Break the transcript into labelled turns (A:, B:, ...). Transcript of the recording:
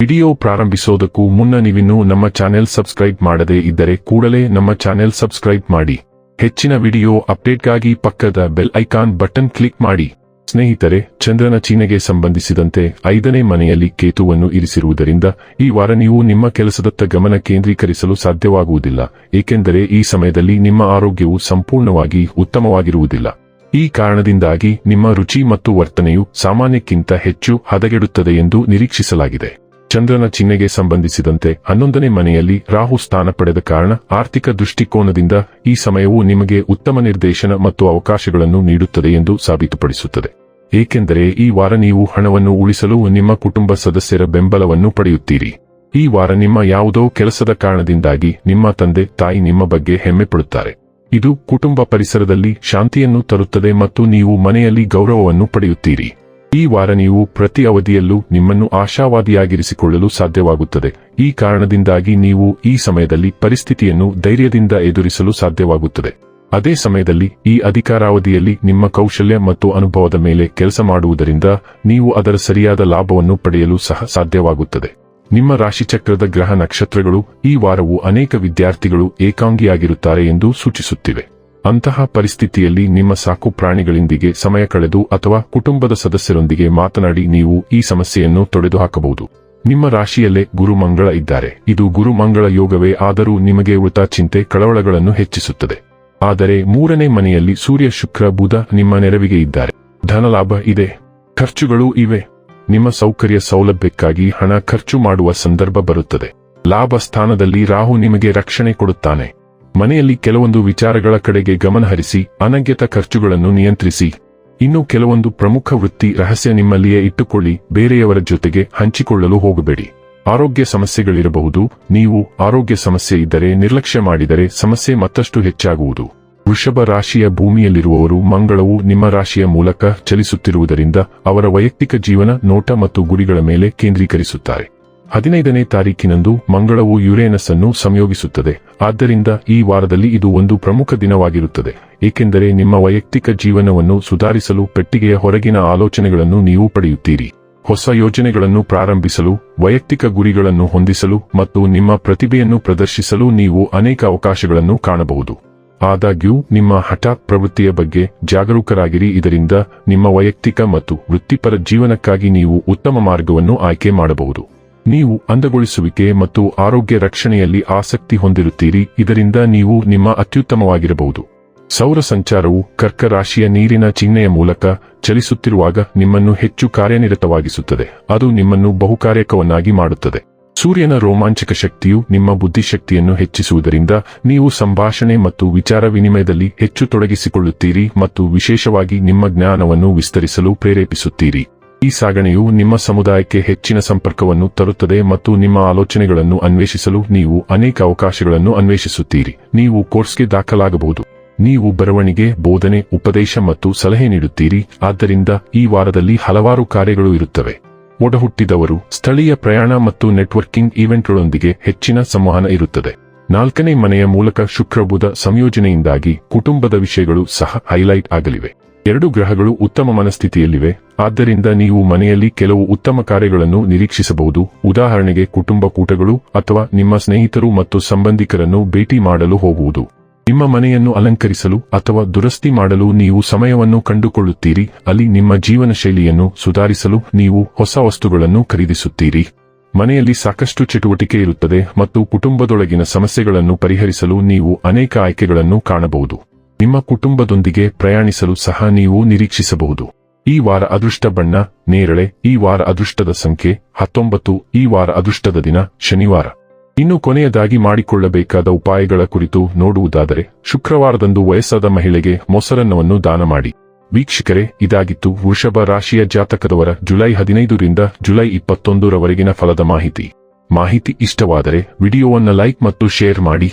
A: Video ಪ್ರಾರಂಭಿಸೋದಕ್ಕೂ ಮುನ್ನ ನೀವಿನ್ನೂ ನಮ್ಮ ಚಾನೆಲ್ ಸಬ್ಸ್ಕ್ರೈಬ್ ಮಾಡದೇ ಇದ್ದರೆ ಕೂಡಲೇ ನಮ್ಮ ಚಾನೆಲ್ ಸಬ್ಸ್ಕ್ರೈಬ್ ಮಾಡಿ. ಹೆಚ್ಚಿನ ವಿಡಿಯೋ ಅಪ್ಡೇಟ್ಗಾಗಿ ಪಕ್ಕದ ಬೆಲ್ ಐಕಾನ್ ಬಟನ್ ಕ್ಲಿಕ್ ಮಾಡಿ. ಸ್ನೇಹಿತರೆ, ಚಂದ್ರನ ಚೀನೆಗೆ ಸಂಬಂಧಿಸಿದಂತೆ ಐದನೇ ಮನೆಯಲ್ಲಿ ಕೇತುವನ್ನು ಇರಿಸಿರುವುದರಿಂದ ಈ ವಾರ ನೀವು ನಿಮ್ಮ ಕೆಲಸದತ್ತ ಗಮನ ಕೇಂದ್ರೀಕರಿಸಲು ಸಾಧ್ಯವಾಗುವುದಿಲ್ಲ. ಏಕೆಂದರೆ ಈ ಸಮಯದಲ್ಲಿ ನಿಮ್ಮ ಆರೋಗ್ಯವು ಸಂಪೂರ್ಣವಾಗಿ ಉತ್ತಮವಾಗಿರುವುದಿಲ್ಲ. ಈ ಕಾರಣದಿಂದಾಗಿ ನಿಮ್ಮ ರುಚಿ ಮತ್ತು ವರ್ತನೆಯು ಸಾಮಾನ್ಯಕ್ಕಿಂತ ಹೆಚ್ಚು ಹದಗೆಡುತ್ತದೆ ಎಂದು ನಿರೀಕ್ಷಿಸಲಾಗಿದೆ. ಚಂದ್ರನ ಚಿಹ್ನೆಗೆ ಸಂಬಂಧಿಸಿದಂತೆ ಹನ್ನೊಂದನೇ ಮನೆಯಲ್ಲಿ ರಾಹು ಸ್ಥಾನ ಪಡೆದ ಕಾರಣ ಆರ್ಥಿಕ ದೃಷ್ಟಿಕೋನದಿಂದ ಈ ಸಮಯವು ನಿಮಗೆ ಉತ್ತಮ ನಿರ್ದೇಶನ ಮತ್ತು ಅವಕಾಶಗಳನ್ನು ನೀಡುತ್ತದೆ ಎಂದು ಸಾಬೀತುಪಡಿಸುತ್ತದೆ. ಏಕೆಂದರೆ ಈ ವಾರ ನೀವು ಹಣವನ್ನು ಉಳಿಸಲು ನಿಮ್ಮ ಕುಟುಂಬ ಸದಸ್ಯರ ಬೆಂಬಲವನ್ನು ಪಡೆಯುತ್ತೀರಿ. ಈ ವಾರ ನಿಮ್ಮ ಯಾವುದೋ ಕೆಲಸದ ಕಾರಣದಿಂದಾಗಿ ನಿಮ್ಮ ತಂದೆ, ತಾಯಿ ನಿಮ್ಮ ಬಗ್ಗೆ ಹೆಮ್ಮೆ ಪಡುತ್ತಾರೆ. ಇದು ಕುಟುಂಬ ಪರಿಸರದಲ್ಲಿ ಶಾಂತಿಯನ್ನು ತರುತ್ತದೆ ಮತ್ತು ನೀವು ಮನೆಯಲ್ಲಿ ಗೌರವವನ್ನು ಪಡೆಯುತ್ತೀರಿ. ಈ ವಾರ ನೀವು ಪ್ರತಿ ಅವಧಿಯಲ್ಲೂ ನಿಮ್ಮನ್ನು ಆಶಾವಾದಿಯಾಗಿರಿಸಿಕೊಳ್ಳಲು ಸಾಧ್ಯವಾಗುತ್ತದೆ. ಈ ಕಾರಣದಿಂದಾಗಿ ನೀವು ಈ ಸಮಯದಲ್ಲಿ ಪರಿಸ್ಥಿತಿಯನ್ನು ಧೈರ್ಯದಿಂದ ಎದುರಿಸಲು ಸಾಧ್ಯವಾಗುತ್ತದೆ. ಅದೇ ಸಮಯದಲ್ಲಿ ಈ ಅಧಿಕಾರಾವಧಿಯಲ್ಲಿ ನಿಮ್ಮ ಕೌಶಲ್ಯ ಮತ್ತು ಅನುಭವದ ಮೇಲೆ ಕೆಲಸ ಮಾಡುವುದರಿಂದ ನೀವು ಅದರ ಸರಿಯಾದ ಲಾಭವನ್ನು ಪಡೆಯಲು ಸಹ ಸಾಧ್ಯವಾಗುತ್ತದೆ. ನಿಮ್ಮ ರಾಶಿಚಕ್ರದ ಗ್ರಹ ನಕ್ಷತ್ರಗಳು ಈ ವಾರವು ಅನೇಕ ವಿದ್ಯಾರ್ಥಿಗಳು ಏಕಾಂಗಿಯಾಗಿರುತ್ತಾರೆ ಎಂದು ಸೂಚಿಸುತ್ತಿವೆ. ಅಂತಹ ಪರಿಸ್ಥಿತಿಯಲ್ಲಿ ನಿಮ್ಮ ಸಾಕು ಪ್ರಾಣಿಗಳೊಂದಿಗೆ ಸಮಯ ಕಳೆದು ಅಥವಾ ಕುಟುಂಬದ ಸದಸ್ಯರೊಂದಿಗೆ ಮಾತನಾಡಿ ನೀವು ಈ ಸಮಸ್ಯೆಯನ್ನು ತೊಡೆದುಹಾಕಬಹುದು. ನಿಮ್ಮ ರಾಶಿಯಲ್ಲೇ ಗುರುಮಂಗಳ ಇದ್ದಾರೆ. ಇದು ಗುರುಮಂಗಳ ಯೋಗವೇ ಆದರೂ ನಿಮಗೆ ಉಳಿತ ಚಿಂತೆ ಕಳವಳಗಳನ್ನು ಹೆಚ್ಚಿಸುತ್ತದೆ. ಆದರೆ ಮೂರನೇ ಮನೆಯಲ್ಲಿ ಸೂರ್ಯ, ಶುಕ್ರ, ಬುಧ ನಿಮ್ಮ ನೆರವಿಗೆ ಇದ್ದಾರೆ. ಧನಲಾಭ ಇದೆ. ಖರ್ಚುಗಳು ಇವೆ. ನಿಮ್ಮ ಸೌಕರ್ಯ ಸೌಲಭ್ಯಕ್ಕಾಗಿ ಹಣ ಖರ್ಚು ಮಾಡುವ ಸಂದರ್ಭ ಬರುತ್ತದೆ. ಲಾಭ ಸ್ಥಾನದಲ್ಲಿ ರಾಹು ನಿಮಗೆ ರಕ್ಷಣೆ ಕೊಡುತ್ತಾನೆ. ಮನೆಯಲ್ಲಿ ಕೆಲವೊಂದು ವಿಚಾರಗಳ ಕಡೆಗೆ ಗಮನಹರಿಸಿ ಅನಗ್ಯತ ಖರ್ಚುಗಳನ್ನು ನಿಯಂತ್ರಿಸಿ. ಇನ್ನು ಕೆಲವೊಂದು ಪ್ರಮುಖ ವೃತ್ತಿ ರಹಸ್ಯ ನಿಮ್ಮಲ್ಲಿಯೇ ಇಟ್ಟುಕೊಳ್ಳಿ, ಬೇರೆಯವರ ಜೊತೆಗೆ ಹಂಚಿಕೊಳ್ಳಲು ಹೋಗಬೇಡಿ. ಆರೋಗ್ಯ ಸಮಸ್ಯೆಗಳಿರಬಹುದು, ನೀವು ಆರೋಗ್ಯ ಸಮಸ್ಯೆ ಇದ್ದರೆ ನಿರ್ಲಕ್ಷ್ಯ ಮಾಡಿದರೆ ಸಮಸ್ಯೆ ಮತ್ತಷ್ಟು ಹೆಚ್ಚಾಗುವುದು. ವೃಷಭ ರಾಶಿಯ ಭೂಮಿಯಲ್ಲಿರುವವರು ಮಂಗಳವು ನಿಮ್ಮ ರಾಶಿಯ ಮೂಲಕ ಚಲಿಸುತ್ತಿರುವುದರಿಂದ ಅವರ ವೈಯಕ್ತಿಕ ಜೀವನ ನೋಟ ಮತ್ತು ಗುರಿಗಳ ಮೇಲೆ ಕೇಂದ್ರೀಕರಿಸುತ್ತಾರೆ. ಹದಿನೈದನೇ ತಾರೀಕಿನಂದು ಮಂಗಳವು ಯುರೇನಸ್ ಅನ್ನು ಸಂಯೋಗಿಸುತ್ತದೆ. ಆದ್ದರಿಂದ ಈ ವಾರದಲ್ಲಿ ಇದು ಒಂದು ಪ್ರಮುಖ ದಿನವಾಗಿರುತ್ತದೆ. ಏಕೆಂದರೆ ನಿಮ್ಮ ವೈಯಕ್ತಿಕ ಜೀವನವನ್ನು ಸುಧಾರಿಸಲು ಪೆಟ್ಟಿಗೆಯ ಹೊರಗಿನ ಆಲೋಚನೆಗಳನ್ನು ನೀವು ಪಡೆಯುತ್ತೀರಿ. ಹೊಸ ಯೋಜನೆಗಳನ್ನು ಪ್ರಾರಂಭಿಸಲು, ವೈಯಕ್ತಿಕ ಗುರಿಗಳನ್ನು ಹೊಂದಿಸಲು ಮತ್ತು ನಿಮ್ಮ ಪ್ರತಿಭೆಯನ್ನು ಪ್ರದರ್ಶಿಸಲು ನೀವು ಅನೇಕ ಅವಕಾಶಗಳನ್ನು ಕಾಣಬಹುದು. ಆದಾಗ್ಯೂ, ನಿಮ್ಮ ಹಠಾತ್ ಪ್ರವೃತ್ತಿಯ ಬಗ್ಗೆ ಜಾಗರೂಕರಾಗಿರಿ. ಇದರಿಂದ ನಿಮ್ಮ ವೈಯಕ್ತಿಕ ಮತ್ತು ವೃತ್ತಿಪರ ಜೀವನಕ್ಕಾಗಿ ನೀವು ಉತ್ತಮ ಮಾರ್ಗವನ್ನು ಆಯ್ಕೆ ಮಾಡಬಹುದು. ನೀವು ಅಂದಗೊಳಿಸುವಿಕೆ ಮತ್ತು ಆರೋಗ್ಯ ರಕ್ಷಣೆಯಲ್ಲಿ ಆಸಕ್ತಿ ಹೊಂದಿರುತ್ತೀರಿ, ಇದರಿಂದ ನೀವು ನಿಮ್ಮ ಅತ್ಯುತ್ತಮವಾಗಿರಬಹುದು. ಸೌರ ಸಂಚಾರವು ಕರ್ಕ ರಾಶಿಯ ನೀರಿನ ಚಿಹ್ನೆಯ ಮೂಲಕ ಚಲಿಸುತ್ತಿರುವಾಗ ನಿಮ್ಮನ್ನು ಹೆಚ್ಚು ಕಾರ್ಯನಿರತವಾಗಿಸುತ್ತದೆ, ಅದು ನಿಮ್ಮನ್ನು ಬಹುಕಾರ್ಯಕವನ್ನಾಗಿ ಮಾಡುತ್ತದೆ. ಸೂರ್ಯನ ರೋಮಾಂಚಕ ಶಕ್ತಿಯು ನಿಮ್ಮ ಬುದ್ಧಿಶಕ್ತಿಯನ್ನು ಹೆಚ್ಚಿಸುವುದರಿಂದ ನೀವು ಸಂಭಾಷಣೆ ಮತ್ತು ವಿಚಾರ ವಿನಿಮಯದಲ್ಲಿ ಹೆಚ್ಚು ತೊಡಗಿಸಿಕೊಳ್ಳುತ್ತೀರಿ ಮತ್ತು ವಿಶೇಷವಾಗಿ ನಿಮ್ಮ ಜ್ಞಾನವನ್ನು ವಿಸ್ತರಿಸಲು ಪ್ರೇರೇಪಿಸುತ್ತೀರಿ. ಈ ಸಾಗಣೆಯು ನಿಮ್ಮ ಸಮುದಾಯಕ್ಕೆ ಹೆಚ್ಚಿನ ಸಂಪರ್ಕವನ್ನು ತರುತ್ತದೆ ಮತ್ತು ನಿಮ್ಮ ಆಲೋಚನೆಗಳನ್ನು ಅನ್ವೇಷಿಸಲು ನೀವು ಅನೇಕ ಅವಕಾಶಗಳನ್ನು ಅನ್ವೇಷಿಸುತ್ತೀರಿ. ನೀವು ಕೋರ್ಸ್ಗೆ ದಾಖಲಾಗಬಹುದು. ನೀವು ಬರವಣಿಗೆ, ಬೋಧನೆ, ಉಪದೇಶ ಮತ್ತು ಸಲಹೆ ನೀಡುತ್ತೀರಿ. ಆದ್ದರಿಂದ ಈ ವಾರದಲ್ಲಿ ಹಲವಾರು ಕಾರ್ಯಗಳು ಇರುತ್ತವೆ. ಒಡಹುಟ್ಟಿದವರು, ಸ್ಥಳೀಯ ಪ್ರಯಾಣ ಮತ್ತು ನೆಟ್ವರ್ಕಿಂಗ್ ಈವೆಂಟ್ಗಳೊಂದಿಗೆ ಹೆಚ್ಚಿನ ಸಂವಹನ ಇರುತ್ತದೆ. ನಾಲ್ಕನೇ ಮನೆಯ ಮೂಲಕ ಶುಕ್ರಬುಧ ಸಂಯೋಜನೆಯಿಂದಾಗಿ ಕುಟುಂಬದ ವಿಷಯಗಳು ಸಹ ಹೈಲೈಟ್ ಆಗಲಿವೆ. ಎರಡು ಗ್ರಹಗಳು ಉತ್ತಮ ಮನಸ್ಥಿತಿಯಲ್ಲಿವೆ. ಆದ್ದರಿಂದ ನೀವು ಮನೆಯಲ್ಲಿ ಕೆಲವು ಉತ್ತಮ ಕಾರ್ಯಗಳನ್ನು ನಿರೀಕ್ಷಿಸಬಹುದು. ಉದಾಹರಣೆಗೆ ಕುಟುಂಬ ಕೂಟಗಳು ಅಥವಾ ನಿಮ್ಮ ಸ್ನೇಹಿತರು ಮತ್ತು ಸಂಬಂಧಿಕರನ್ನು ಭೇಟಿ ಮಾಡಲು ಹೋಗುವುದು. ನಿಮ್ಮ ಮನೆಯನ್ನು ಅಲಂಕರಿಸಲು ಅಥವಾ ದುರಸ್ತಿ ಮಾಡಲು ನೀವು ಸಮಯವನ್ನು ಕಂಡುಕೊಳ್ಳುತ್ತೀರಿ. ಅಲ್ಲಿ ನಿಮ್ಮ ಜೀವನ ಶೈಲಿಯನ್ನು ಸುಧಾರಿಸಲು ನೀವು ಹೊಸ ವಸ್ತುಗಳನ್ನು ಖರೀದಿಸುತ್ತೀರಿ. ಮನೆಯಲ್ಲಿ ಸಾಕಷ್ಟು ಚಟುವಟಿಕೆ ಇರುತ್ತದೆ ಮತ್ತು ಕುಟುಂಬದೊಳಗಿನ ಸಮಸ್ಯೆಗಳನ್ನು ಪರಿಹರಿಸಲು ನೀವು ಅನೇಕ ಆಯ್ಕೆಗಳನ್ನು ಕಾಣಬಹುದು. ನಿಮ್ಮ ಕುಟುಂಬದೊಂದಿಗೆ ಪ್ರಯಾಣಿಸಲು ಸಹ ನೀವು ನಿರೀಕ್ಷಿಸಬಹುದು. ಈ ವಾರ ಅದೃಷ್ಟ ಬಣ್ಣ, ನೇರಳೆ, ಈ ವಾರ ಅದೃಷ್ಟದ ಸಂಖ್ಯೆ, ಹತ್ತೊಂಬತ್ತು, ಈ ವಾರ ಅದೃಷ್ಟದ ದಿನ, ಶನಿವಾರ. ಇನ್ನು ಕೊನೆಯದಾಗಿ ಮಾಡಿಕೊಳ್ಳಬೇಕಾದ ಉಪಾಯಗಳ ಕುರಿತು ನೋಡುವುದಾದರೆ, ಶುಕ್ರವಾರದಂದು ವಯಸ್ಸಾದ ಮಹಿಳೆಗೆ ಮೊಸರನ್ನವನ್ನು ದಾನ ಮಾಡಿ. ವೀಕ್ಷಕರೇ, ಇದಾಗಿತ್ತು ವೃಷಭ ರಾಶಿಯ ಜಾತಕದವರ ಜುಲೈ ಹದಿನೈದರಿಂದ ಜುಲೈ ಇಪ್ಪತ್ತೊಂದರವರೆಗಿನ ಫಲದ ಮಾಹಿತಿ. ಮಾಹಿತಿ ಇಷ್ಟವಾದರೆ ವಿಡಿಯೋವನ್ನು ಲೈಕ್ ಮತ್ತು ಶೇರ್ ಮಾಡಿ.